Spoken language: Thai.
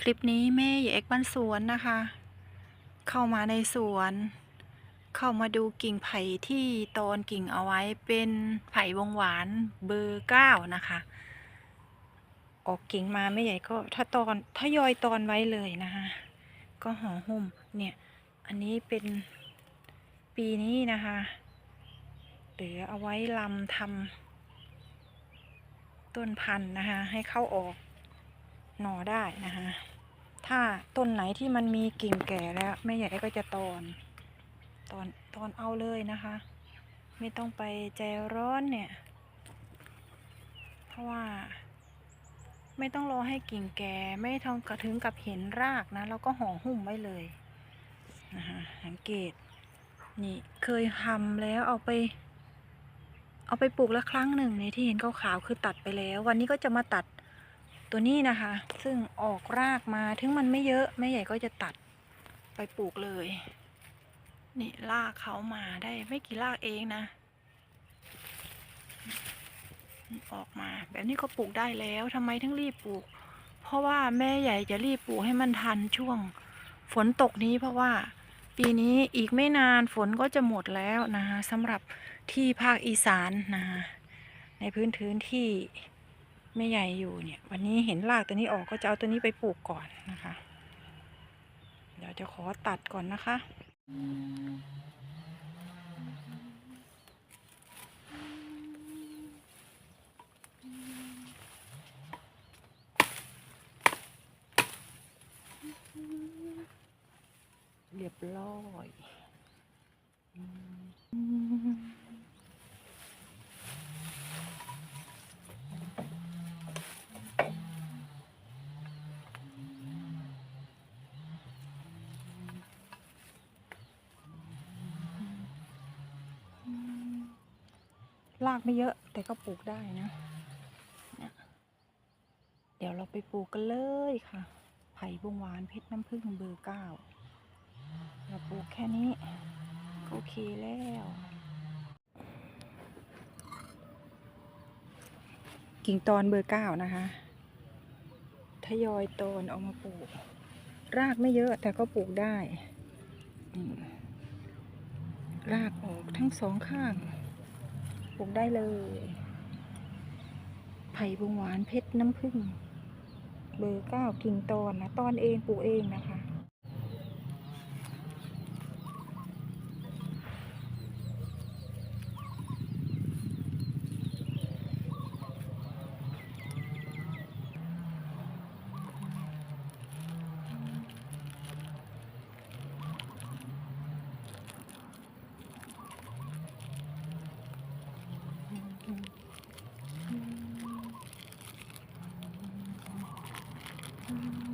คลิปนี้แม่เอกบ้านสวนนะคะ เข้ามาในสวน เข้ามาดูกิ่งไผ่ที่ตอนกิ่งเอาไว้เป็นไผ่วงหวานเบอร์เก้านะคะ ออกกิ่งมาไม่ใหญ่ก็ถ้าตอนถ้ายอยตอนไว้เลยนะคะก็ห่อหุ้มเนี่ย อันนี้เป็นปีนี้นะคะเหลือเอาไว้ลำทำต้นพันธุ์นะคะให้เข้าออก หน่อได้นะคะถ้าต้นไหนที่มันมีกิ่งแก่แล้วแม่ใหญ่ก็จะตอนตอนตอนเอาเลยนะคะ ไม่ต้องไปใจร้อนเนี่ย เพราะว่า ไม่ต้องรอให้กิ่งแก่ไม่ต้องกระถึงกับเห็นรากนะเราก็ห่อหุ้มไว้เลยนะคะสังเกตนี่เคยทำแล้วเอาไป เอาไปปลูกแล้วครั้งหนึ่งในที่เห็นขาวๆคือตัดไปแล้ว วันนี้ก็จะมาตัด ตัวนี้นะคะ ซึ่งออกรากมาถึงมันไม่เยอะแม่ใหญ่ก็จะตัดไปปลูกเลย นี่รากเขามาได้ไม่กี่รากเองนะ ออกมา แบบนี้ก็ปลูกได้แล้วทำไมถึงรีบปลูก เพราะว่าแม่ใหญ่จะรีบปลูกให้มันทันช่วง ฝนตกนี้เพราะว่าปีนี้อีกไม่นานฝนก็จะหมดแล้วนะคะสำหรับที่ภาคอีสานนะคะในพื้นพื้นที่ แม่ใหญ่อยู่เนี่ย วันนี้เห็นรากตัวนี้ออกก็จะเอาตัวนี้ไปปลูกก่อนนะคะ เดี๋ยวจะขอตัดก่อนนะคะเรียบร้อย รากไม่เยอะแต่ก็ปลูกได้นะ เดี๋ยวเราไปปลูกกันเลยค่ะ ไผ่บงหวานเพชรน้ำผึ้งเบอร์เก้าเราปลูกแค่นี้โอเคแล้ว กิ่งตอนเบอร์เก้านะคะทยอยตอนออกมาปลูก รากไม่เยอะแต่ก็ปลูกได้ รากออกทั้งสองข้าง ลูกได้เลย ไผ่บงหวานเพชรน้ำผึ้งเบอร์เก้ากิ่งตอนนะตอนเองปลูกเองนะคะ อืม